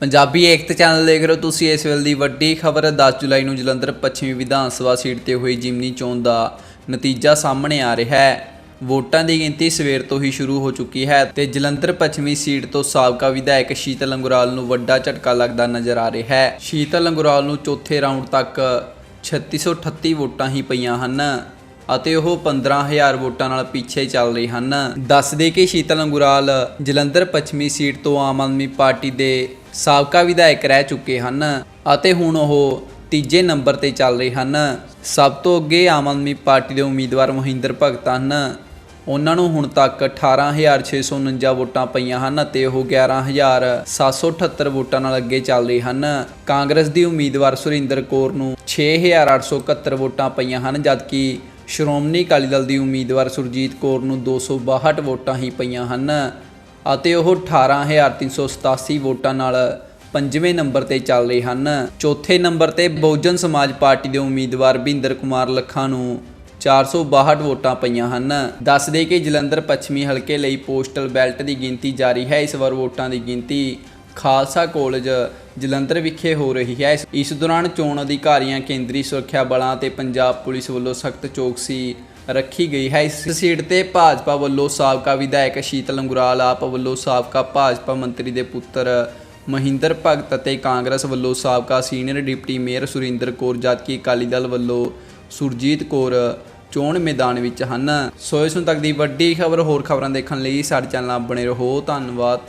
ਪੰਜਾਬੀ ਏਕਤਾ channel ਦੇਖ ਰਹੇ ਹੋ ਤੁਸੀਂ ਇਸ ਵੇਲੇ ਦੀ ਵੱਡੀ ਖਬਰ। 10 ਜੁਲਾਈ ਨੂੰ ਜਲੰਧਰ ਪੱਛਮੀ ਵਿਧਾਨ ਸਭਾ ਸੀਟ ਤੇ ਹੋਈ ਜਿਮਨੀ ਚੋਣ ਦਾ ਨਤੀਜਾ ਸਾਹਮਣੇ ਆ ਰਿਹਾ ਹੈ। ਵੋਟਾਂ ਦੀ ਗਿਣਤੀ ਸਵੇਰ ਤੋਂ ਹੀ ਸ਼ੁਰੂ ਹੋ ਚੁੱਕੀ ਹੈ ਤੇ ਜਲੰਧਰ ਪੱਛਮੀ ਸੀਟ ਤੋਂ ਸਾਬਕਾ ਵਿਧਾਇਕ ਸ਼ੀਤਲ ਅੰਗੁਰਾਲ ਨੂੰ ਵੱਡਾ ਝਟਕਾ ਲੱਗਦਾ ਨਜ਼ਰ ਆ ਰਿਹਾ ਹੈ। ਸ਼ੀਤਲ ਅੰਗੁਰਾਲ ਨੂੰ ਚੌਥੇ ਰਾਊਂਡ ਤੱਕ 3638 ਵੋਟਾਂ ਹੀ ਪਈਆਂ ਹਨ ਅਤੇ ਉਹ 15000 ਵੋਟਾਂ ਨਾਲ ਪਿੱਛੇ ਚੱਲ ਰਹੇ ਹਨ। ਦੱਸ ਦੇ ਕਿ ਸ਼ੀਤਲ ਅੰਗੁਰਾਲ ਜਲੰਧਰ ਪੱਛਮੀ ਸੀਟ ਤੋਂ ਆਮ ਆਦਮੀ ਪਾਰਟੀ ਦੇ ਸਾਬਕਾ ਵਿਧਾਇਕ ਰਹਿ ਚੁੱਕੇ ਹਨ ਅਤੇ ਹੁਣ ਉਹ ਤੀਜੇ ਨੰਬਰ ਤੇ ਚੱਲ ਰਹੇ ਹਨ। ਸਭ ਤੋਂ ਅੱਗੇ ਆਮ ਆਦਮੀ ਪਾਰਟੀ ਦੇ ਉਮੀਦਵਾਰ ਮਹਿੰਦਰ ਭਗਤ ਹਨ। ਉਹਨਾਂ ਨੂੰ ਹੁਣ ਤੱਕ 18649 ਵੋਟਾਂ ਪਈਆਂ ਹਨ ਅਤੇ ਉਹ 11778 ਵੋਟਾਂ ਨਾਲ ਅੱਗੇ ਚੱਲ ਰਹੇ ਹਨ। ਕਾਂਗਰਸ ਦੀ ਉਮੀਦਵਾਰ ਸੁਰਿੰਦਰ ਕੌਰ ਨੂੰ 6871 ਵੋਟਾਂ ਪਈਆਂ ਹਨ, ਜਦਕਿ ਸ਼੍ਰੋਮਣੀ ਅਕਾਲੀ ਦਲ ਦੀ ਉਮੀਦਵਾਰ ਸੁਰਜੀਤ ਕੌਰ ਨੂੰ 262 ਵੋਟਾਂ ਹੀ ਪਈਆਂ ਹਨ। ਅਤੇ ਉਹ 18387 ਵੋਟਾਂ ਨਾਲ ਪੰਜਵੇਂ ਨੰਬਰ ਤੇ ਚੱਲ ਰਹੇ ਹਨ। ਚੌਥੇ ਨੰਬਰ ਤੇ ਬਹੁਜਨ ਸਮਾਜ ਪਾਰਟੀ ਦੇ ਉਮੀਦਵਾਰ ਬਿੰਦਰ ਕੁਮਾਰ ਲੱਖਾ ਨੂੰ 462 ਵੋਟਾਂ ਪਈਆਂ ਹਨ। ਦੱਸ ਦੇ ਕਿ ਜਲੰਧਰ ਪੱਛਮੀ ਹਲਕੇ ਲਈ ਪੋਸਟਲ ਬੈਲਟ ਦੀ ਗਿਣਤੀ ਜਾਰੀ ਹੈ। ਇਸ ਵਾਰ ਵੋਟਾਂ ਦੀ ਗਿਣਤੀ ਖਾਲਸਾ ਕਾਲਜ ਜਲੰਧਰ ਵਿਖੇ ਹੋ ਰਹੀ ਹੈ। ਇਸ- ਦੌਰਾਨ ਚੋਣ ਅਧਿਕਾਰੀਆਂ, ਕੇਂਦਰੀ ਸੁਰੱਖਿਆ ਬਲਾਂ ਅਤੇ ਪੰਜਾਬ ਪੁਲਿਸ ਵੱਲੋਂ ਸਖਤ ਚੌਕਸੀ ਰੱਖੀ ਗਈ ਹੈ। ਇਸ ਸੀਟ ਤੇ ਭਾਜਪਾ ਵੱਲੋਂ ਸਾਬਕਾ ਵਿਧਾਇਕ ਸ਼ੀਤਲ ਅੰਗੁਰਾਲ, ਆਪ ਵੱਲੋਂ ਸਾਬਕਾ ਭਾਜਪਾ ਮੰਤਰੀ ਦੇ ਪੁੱਤਰ ਮਹਿੰਦਰ ਭਗਤ ਅਤੇ ਕਾਂਗਰਸ ਵੱਲੋਂ ਸਾਬਕਾ senior deputy mayor Surinder Kaur, ਜਦਕਿ ਅਕਾਲੀ ਦਲ ਵੱਲੋਂ ਸੁਰਜੀਤ ਕੌਰ ਚੋਣ ਮੈਦਾਨ ਵਿੱਚ ਹਨ। ਸੋ ਇਸ ਨੂੰ ਤੱਕ ਦੀ ਵੱਡੀ ਖਬਰ, ਹੋਰ ਖਬਰਾਂ ਦੇਖਣ ਲਈ ਸਾਡੇ ਚੈਨਲ ਨਾਲ ਬਣੇ ਰਹੋ। ਧੰਨਵਾਦ।